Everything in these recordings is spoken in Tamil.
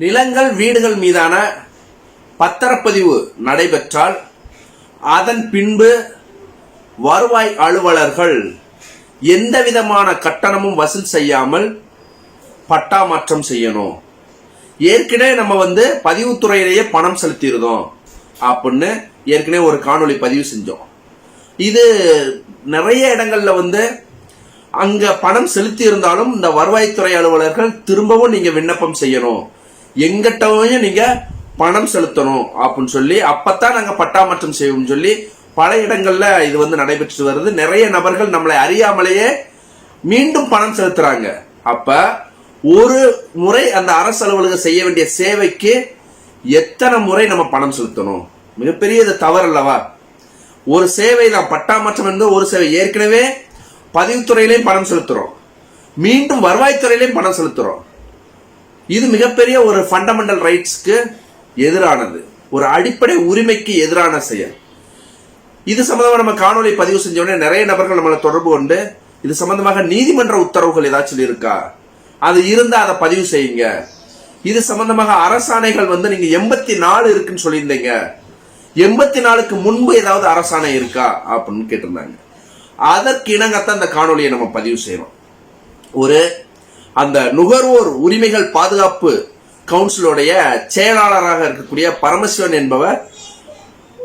நிலங்கள் வீடுகள் மீதான பத்திரப்பதிவு நடைபெற்றால் அதன் பின்பு வருவாய் அலுவலர்கள் எந்த விதமான கட்டணமும் வசூல் செய்யாமல் பட்டா மாற்றம் செய்யணும். ஏற்கனவே நம்ம வந்து பதிவுத்துறையிலேயே பணம் செலுத்தியிருந்தோம் அப்படின்னு ஏற்கனவே ஒரு காணொளி பதிவு செஞ்சோம். இது நிறைய இடங்கள்ல வந்து அங்க பணம் செலுத்தி இருந்தாலும் இந்த வருவாய்த்துறை அலுவலர்கள் திரும்பவும் நீங்க விண்ணப்பம் செய்யணும். எங்கிட்டவையும் நீங்க பணம் செலுத்தணும் அப்படின்னு சொல்லி அப்பத்தான் நாங்க பட்டாமற்றம் செய்வோம்னு செய்வோம் சொல்லி பல இடங்கள்ல இது வந்து நடைபெற்று வருது. நிறைய நபர்கள் நம்மளை அறியாமலேயே மீண்டும் பணம் செலுத்துறாங்க. அப்ப ஒரு முறை அந்த அரசு அலுவலகம் செய்ய வேண்டிய சேவைக்கு எத்தனை முறை நம்ம பணம் செலுத்தணும்? மிகப்பெரிய இது தவறு அல்லவா? ஒரு சேவை தான் பட்டாமற்றம் என்பது ஒரு சேவை ஏற்கனவே பதிவுத்துறையிலையும் பணம் செலுத்துறோம். மீண்டும் வருவாய்த்துறையிலையும் பணம் செலுத்துறோம். இது மிகப்பெரிய ஒரு ஃபண்டமெண்டல் ரைட்ஸ்க்கு எதிரானது. ஒரு அடிப்படை உரிமைக்கு எதிரான செயல். இது சம்பந்தமாக நம்ம காணொலி பதிவு செஞ்சோடனே நிறைய நபர்கள் நம்மளை தொடர்பு கொண்டு இது சம்பந்தமாக நீதிமன்ற உத்தரவுகள் ஏதாச்சும் இருக்கா? அது இருந்தால் அதை பதிவு செய்யுங்க. இது சம்பந்தமாக அரசாணைகள் வந்து நீங்க எண்பத்தி நாலு இருக்குன்னு சொல்லியிருந்தீங்க. எண்பத்தி நாலுக்கு முன்பு ஏதாவது அரசாணை இருக்கா? அப்படின்னு கேட்டிருந்தாங்க. அதற்கு இணங்கத்தான் இந்த காணொலியை நம்ம பதிவு செய்யறோம். ஒரு அந்த நுகர்வோர் உரிமைகள் பாதுகாப்பு கவுன்சிலுடைய செயலாளராக இருக்கக்கூடிய பரமசிவன் என்பவர்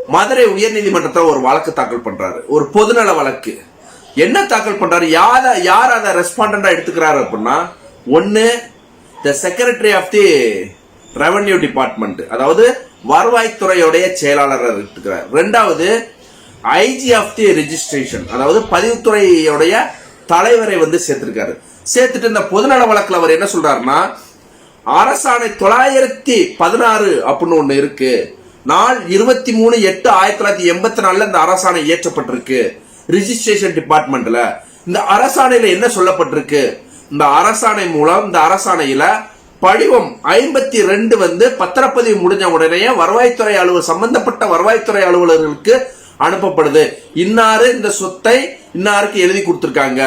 மதுரை உயர்நீதிமன்றத்தில் ஒரு வழக்கு தாக்கல் பண்றாரு. ஒரு பொதுநல வழக்கு. என்ன தாக்கல் பண்றாரு? யார யார் அதை ரெஸ்பாண்டா எடுத்துக்கிறாரு அப்படின்னா ஒன்னு the secretary of the revenue department அதாவது வருவாய்த்துறையுடைய செயலாளராக எடுத்துக்கிறார். ரெண்டாவது ஐஜி ஆஃப் தி ரெஜிஸ்ட்ரேஷன் அதாவது பதிவுத்துறையுடைய தலைவரை வந்து சேர்த்திருக்காரு. சேர்த்துட்டு இந்த பொதுநல வழக்கில் அவர் என்ன சொல்றாருன்னா அரசாணை தொள்ளாயிரத்தி பதினாறு அப்படின்னு ஒன்று இருக்கு. நாள் இருபத்தி மூணு எட்டு ஆயிரத்தி தொள்ளாயிரத்தி எண்பத்தி நாலுல இந்த அரசாணை இயற்றப்பட்டிருக்கு. ரிஜிஸ்ட்ரேஷன் டிபார்ட்மெண்ட்ல இந்த அரசாணையில என்ன சொல்லப்பட்டிருக்கு? இந்த அரசாணை மூலம் இந்த அரசாணையில படிவம் ஐம்பத்தி ரெண்டு வந்து பத்திரப்பதிவு முடிஞ்ச உடனே வருவாய்த்துறை அலுவலர் சம்பந்தப்பட்ட வருவாய்த்துறை அலுவலர்களுக்கு அனுப்பப்படுது. இன்னாரு இந்த சொத்தை இன்னாருக்கு எழுதி கொடுத்துருக்காங்க.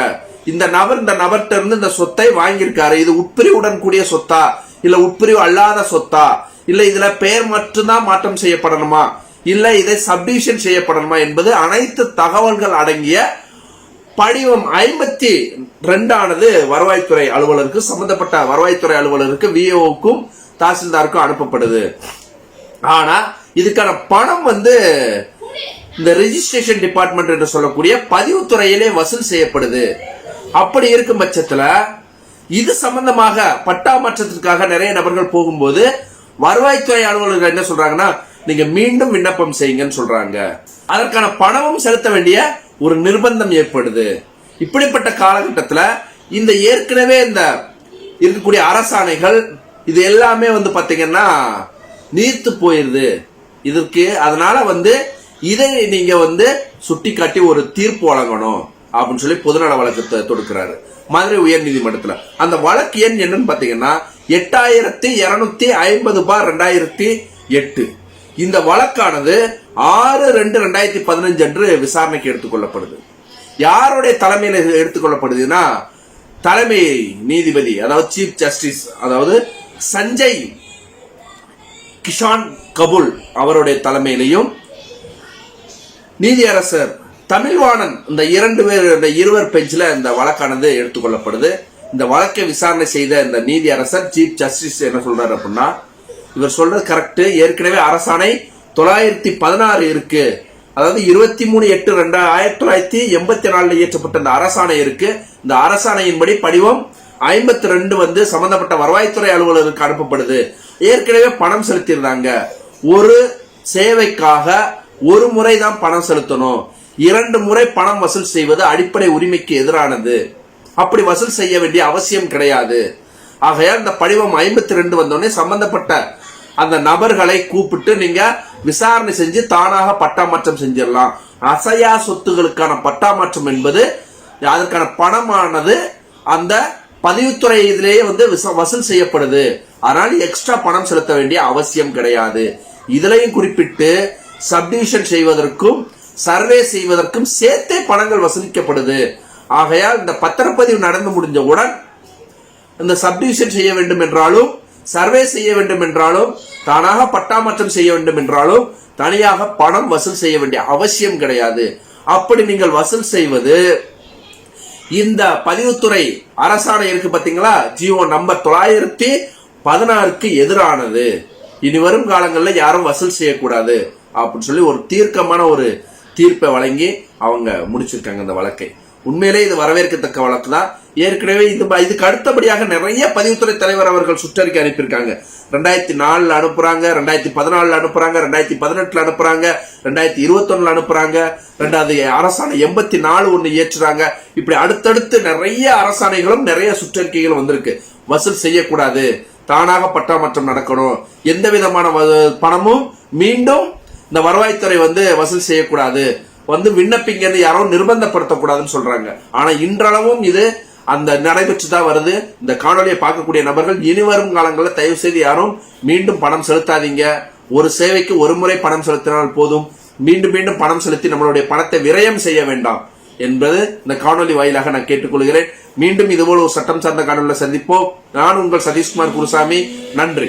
இந்த நபர் இந்த நபர்கிட்ட இருந்து இந்த சொத்தை வாங்கியிருக்காரு. இது உட்பிரிவுடன் கூடிய சொத்தா? இல்ல உட்பிரிவு அல்லாத சொத்தா? இல்ல இதுல பெயர் மட்டும்தான் மாற்றம் செய்யப்படணுமா? இல்ல இதை சப்டிவிஷன் செய்யப்படணுமா? என்பது அனைத்து தகவல்கள் அடங்கிய படிவம் ஐம்பத்தி ரெண்டானது வருவாய்த்துறை அலுவலருக்கு சம்பந்தப்பட்ட வருவாய்த்துறை அலுவலருக்கு விஓவுக்கும் தாசில்தாருக்கும் அனுப்பப்படுது. ஆனா இதுக்கான பணம் வந்து இந்த ரெஜிஸ்ட்ரேஷன் டிபார்ட்மெண்ட் என்று சொல்லக்கூடிய பதிவுத்துறையிலே வசூல் செய்யப்படுது. அப்படி இருக்கும் பட்சத்துல இது சம்பந்தமாக பட்டா மாற்றத்திற்காக நிறைய நபர்கள் போகும்போது வருவாய்த்துறை அலுவலர்கள் என்ன சொல்றாங்கன்னா நீங்க மீண்டும் விண்ணப்பம் செய்யுங்கன்னு சொல்றாங்க. அதற்கான பணமும் செலுத்த வேண்டிய ஒரு நிர்பந்தம் ஏற்படுது. இப்படிப்பட்ட காலகட்டத்தில் இந்த ஏற்கனவே இந்த இருக்கக்கூடிய அரசாணைகள் இது எல்லாமே வந்து பார்த்தீங்கன்னா நீர்த்து போயிருது. இதற்கு அதனால வந்து இதை நீங்க வந்து சுட்டி காட்டி ஒரு தீர்ப்பு வழங்கணும் அப்படின்னு சொல்லி பொதுநல வழக்கு தொடுக்கிறாரு. மதுரை உயர் நீதிமன்றத்துல. அந்த வழக்கு எண் என்னன்னு பாத்தீங்கன்னா எட்டாயிரத்தி இருநூத்தி ஐம்பது பார் ரெண்டாயிரத்தி எட்டு. இந்த வழக்கானது ஆறு ரெண்டு ரெண்டாயிரத்தி பதினஞ்சு அன்று விசாரணைக்கு எடுத்துக்கொள்ளப்படுது யாருடைய தலைமையில் எடுத்துக்கொள்ளப்படுதுன்னா தலைமை நீதிபதி அதாவது சீஃப் ஜஸ்டிஸ் அதாவது சஞ்சய் கிஷான் கபுல் அவருடைய தலைமையிலையும் நீதியரசர் தமிழ்வாணன் இந்த இரண்டு பேர் இந்த இருவர் பெஞ்சில் இந்த வழக்கானது எடுத்துக்கொள்ளப்படுது. இந்த வழக்கை விசாரணை செய்த இந்த நீதியரசர் சீஃப் ஜஸ்டிஸ் என்ன சொல்றாரு அப்படின்னா இவர் சொல்றது கரெக்ட் ஏற்கனவே அரசாணை தொள்ளாயிரத்தி பதினாறு இருக்கு. அதாவது இருபத்தி மூணு எட்டு ரெண்டு ஆயிரத்தி தொள்ளாயிரத்தி எண்பத்தி நாலுல இயற்றப்பட்ட இந்த அரசாணை இருக்கு. இந்த அரசாணையின்படி படிவம் ஐம்பத்தி ரெண்டு வந்து சம்பந்தப்பட்ட வருவாய்த்துறை அலுவலருக்கு அனுப்பப்படுது. ஏற்கனவே பணம் செலுத்தியிருந்தாங்க. ஒரு சேவைக்காக ஒரு முறை தான் பணம் செலுத்தணும். இரண்டு முறை பணம் வசூல் செய்வது அடிப்படை உரிமைக்கு எதிரானது. அப்படி வசூல் செய்ய வேண்டிய அவசியம் கிடையாது. ஆகையால் இந்த படிவம் ஐம்பத்தி ரெண்டு வந்தோடனே சம்பந்தப்பட்ட அந்த நபர்களை கூப்பிட்டு நீங்க விசாரணை செஞ்சு தானாக பட்டாமாற்றம் செஞ்சிடலாம். அசையா சொத்துகளுக்கான பட்டாமாற்றம் என்பது அதற்கான பணமானது அந்த பதிவுத்துறை இதிலேயே வந்து வசூல் செய்யப்படுது. அதனால் எக்ஸ்ட்ரா பணம் செலுத்த வேண்டிய அவசியம் கிடையாது. இதுலையும் குறிப்பிட்டு சப்டிவிஷன் செய்வதற்கும் சர்வே செய்வதற்கும் சேர்த்தே பணங்கள் வசூலிக்கப்படுது. ஆகையால் இந்த பத்திரப்பதிவு நடந்து முடிஞ்சவுடன் இந்த சப்டிவிஷன் செய்ய வேண்டும் என்றாலும் சர்வே செய்ய வேண்டும் என்றாலும் தானாக பட்டாமற்றம் செய்ய வேண்டும் என்றாலும் தனியாக பணம் வசூல் செய்ய வேண்டிய அவசியம் கிடையாது. அப்படி நீங்கள் வசூல் செய்வது இந்த பதிவுத்துறை அரசாணை இருக்கு பார்த்தீங்களா ஜியோ நம்பர் தொள்ளாயிரத்தி பதினாறுக்கு எதிரானது. இனி வரும் காலங்களில் யாரும் வசூல் செய்யக்கூடாது. அப்படின்னு சொல்லி ஒரு தீர்க்கமான ஒரு தீர்ப்பை வழங்கி அவங்க முடிச்சிருக்காங்க இந்த வழக்கை. உண்மையிலே இது வரவேற்கத்தக்க வழக்கு தான். ஏற்கனவே இது இதுக்கு அடுத்தபடியாக நிறைய பதிவுத்துறை தலைவர் அவர்கள் சுற்றறிக்கை அனுப்பியிருக்காங்க. ரெண்டாயிரத்தி நாலில் அனுப்புறாங்க ரெண்டாயிரத்தி பதினாலில் அனுப்புறாங்க ரெண்டாயிரத்தி பதினெட்டில் அனுப்புறாங்க ரெண்டாயிரத்தி இருபத்தொன்னில் அனுப்புறாங்க ரெண்டாவது அரசாணை எண்பத்தி நாலு ஒன்று ஏற்றுறாங்க. இப்படி அடுத்தடுத்து நிறைய அரசாணைகளும் நிறைய சுற்றறிக்கைகளும் வந்திருக்கு. வசூல் செய்யக்கூடாது. தானாக பட்டாமற்றம் நடக்கணும். எந்த விதமான வ- பணமும் மீண்டும் இந்த வருவாய்த்துறை வந்து வசூல் செய்யக்கூடாது. வந்து விண்ணப்பிங்கன்னு யாரும் நிர்பந்தப்படுத்தக்கூடாதுன்னு சொல்றாங்க. ஆனா இன்றளவும் இது அந்த நடைபெற்று தான் வருது. இந்த காணொலியை பார்க்கக்கூடிய நபர்கள் இனி வரும் காலங்களில் தயவு செய்து யாரும் மீண்டும் பணம் செலுத்தாதீங்க. ஒரு சேவைக்கு ஒரு முறை பணம் செலுத்தினால் போதும். மீண்டும் மீண்டும் பணம் செலுத்தி நம்மளுடைய பணத்தை விரயம் செய்ய வேண்டாம் என்பது இந்த காணொலி வாயிலாக நான் கேட்டுக்கொள்கிறேன். மீண்டும் இதுபோல் ஒரு சட்டம் சார்ந்த காணொலியில் சந்திப்போம். நான் உங்கள் சதீஷ்குமார் குருசாமி. நன்றி.